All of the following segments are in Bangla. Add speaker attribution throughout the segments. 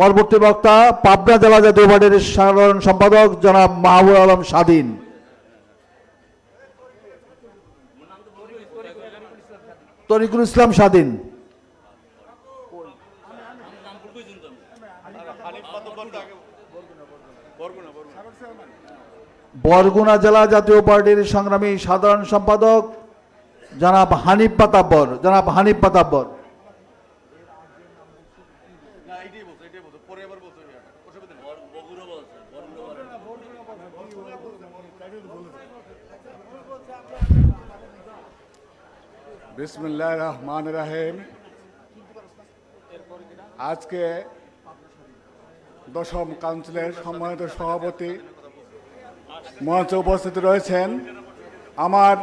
Speaker 1: পরবর্তী বক্তা পাবনা জেলা জাতীয় পার্টির সাধারণ সম্পাদক জনাব মাহবুব আলম স্বাধীন। তরিকুল ইসলাম স্বাধীন। বরগুনা জেলা জাতীয় পার্টির সংগ্রামী সাধারণ সম্পাদক জনাব হানিফ পাতাব্বর জনাব হানিফ পাতাব্বর
Speaker 2: বিসমুল্লাহ রহমান রাহিম। আজকে দশম কাউন্সিলের সম্মানিত সভাপতি মঞ্চে উপস্থিত রয়েছেন আমার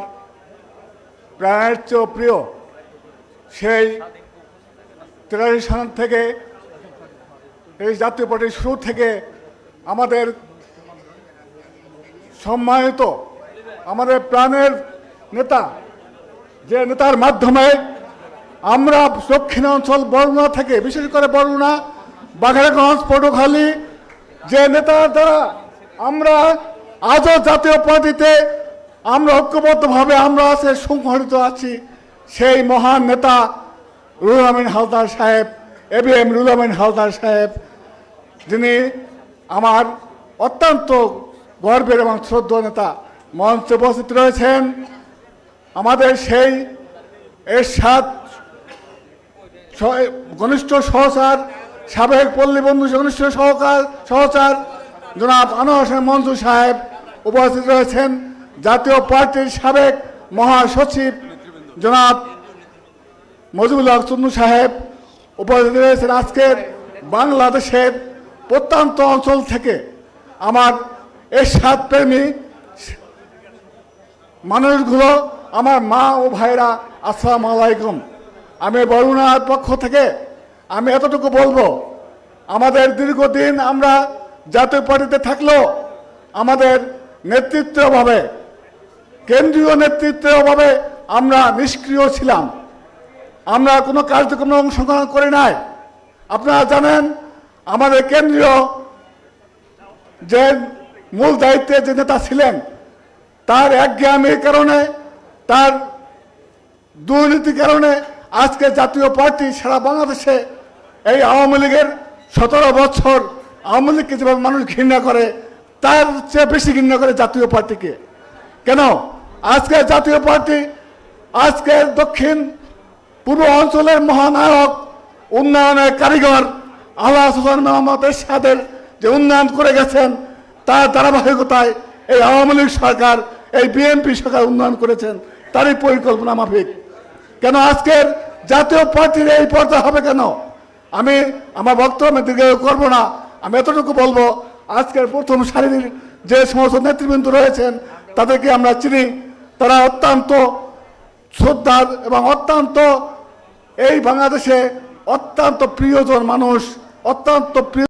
Speaker 2: প্রাণের চেয়েও প্রিয় সেই তিরাশি সাল থেকে এই জাতীয় পার্টির শুরু থেকে আমাদের সম্মানিত আমাদের প্রাণের নেতা, যে নেতার মাধ্যমে আমরা দক্ষিণাঞ্চল বরুণা থেকে, বিশেষ করে বরুণা বাঘারগঞ্জ পটুখালী যে নেতার দ্বারা আমরা আজও জাতীয় পার্টিতে আমরা ঐক্যবদ্ধভাবে আমরা আছে সংগঠিত আছি, সেই মহান নেতা রুহুল আমিন হালদার সাহেব A B M Ruhul Amin Haldar সাহেব, যিনি আমার অত্যন্ত গর্বের এবং শ্রদ্ধ নেতা মঞ্চে উপস্থিত রয়েছেন আমাদের সেই এরশাদ ঘনিষ্ঠ সহচার, সাবেক পল্লী বন্ধু ঘনিষ্ঠ সহকার, সহচার জনাব আনোয়ার হোসেন মঞ্জু সাহেব উপস্থিত রয়েছেন। জাতীয় পার্টির সাবেক মহাসচিব জনাব মজিবুল হক সাহেব উপস্থিত রয়েছেন। আজকের বাংলাদেশের প্রত্যন্ত অঞ্চল থেকে আমার এরশাদ প্রেমী মানুষগুলো আমার মা ও ভাইরা, আসসালাম আলাইকুম। আমি বরুণার পক্ষ থেকে আমি এতটুকু বলব, আমাদের দীর্ঘদিন আমরা জাতীয় পার্টিতে থাকলেও আমাদের নেতৃত্বের অভাবে কেন্দ্রীয় নেতৃত্বের অভাবে আমরা নিষ্ক্রিয় ছিলাম। আমরা কোনো কার্যক্রমে অংশগ্রহণ করি নাই। আপনারা জানেন, আমাদের কেন্দ্রীয় যে মূল দায়িত্বে যে নেতা ছিলেন, তার একজ্ঞানের কারণে, তার দুর্নীতির কারণে আজকে জাতীয় পার্টি সারা বাংলাদেশে এই আওয়ামী লীগের সতেরো বছর আওয়ামী লীগকে যেভাবে মানুষ ঘৃণা করে, তার চেয়ে বেশি ঘৃণা করে জাতীয় পার্টিকে। কেন? আজকে জাতীয় পার্টি, আজকে দক্ষিণ পূর্ব অঞ্চলের মহানায়ক, উন্নয়নের কারিগর আল্লাহ হাসান মোহাম্মদ এরশাদের যে উন্নয়ন করে গেছেন তার ধারাবাহিকতায় এই আওয়ামী লীগ সরকার, এই বিএনপি সরকার উন্নয়ন করেছেন, তারই পরিকল্পনা মাফিক। কেন আজকের জাতীয় পার্টির এই পর্দা হবে কেন? আমি আমার বক্তব্য আমি দীর্ঘ করব না, আমি এতটুকু বলব, আজকের প্রথম সারির যে সমস্ত নেতৃবৃন্দ রয়েছেন, তাদেরকে আমরা চিনি। তারা অত্যন্ত শ্রদ্ধার এবং অত্যন্ত এই বাংলাদেশে অত্যন্ত প্রিয়জন মানুষ, অত্যন্ত প্রিয়